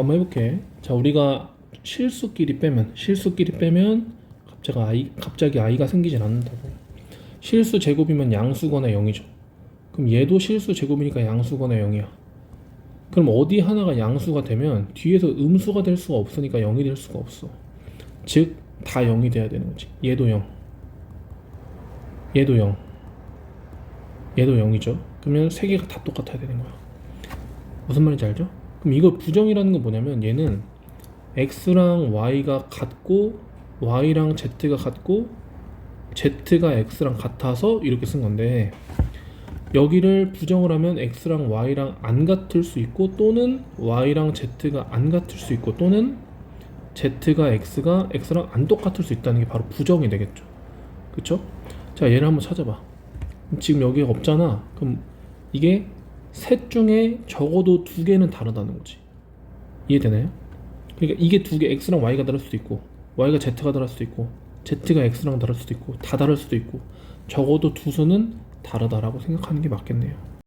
한번 해볼게. 자, 우리가 실수끼리 빼면 실수끼리 빼면 갑자기 아이 갑자기 아이가 생기진 않는다고. 실수 제곱이면 양수거나 0이죠. 그럼 얘도 실수 제곱이니까 양수거나 0이야. 그럼 어디 하나가 양수가 되면 뒤에서 음수가 될 수가 없으니까 0이 될 수가 없어. 즉 다 0이 돼야 되는 거지. 얘도 0. 얘도 0. 얘도 0이죠. 그러면 세 개가 다 똑같아야 되는 거야. 무슨 말인지 알죠? 그럼 이거 부정이라는 건 뭐냐면 얘는 x랑 y가 같고 y랑 z가 같고 z가 x랑 같아서 이렇게 쓴 건데 여기를 부정을 하면 x랑 y랑 안 같을 수 있고 또는 y랑 z가 안 같을 수 있고 또는 z가 x가 x랑 안 똑같을 수 있다는 게 바로 부정이 되겠죠. 그쵸? 자 얘를 한번 찾아봐. 지금 여기가 없잖아. 그럼 이게 셋 중에 적어도 두 개는 다르다는 거지. 이해되나요? 그러니까 이게 두 개 x랑 y가 다를 수도 있고 y가 z가 다를 수도 있고 z가 x랑 다를 수도 있고 다 다를 수도 있고 적어도 두 수는 다르다라고 생각하는 게 맞겠네요.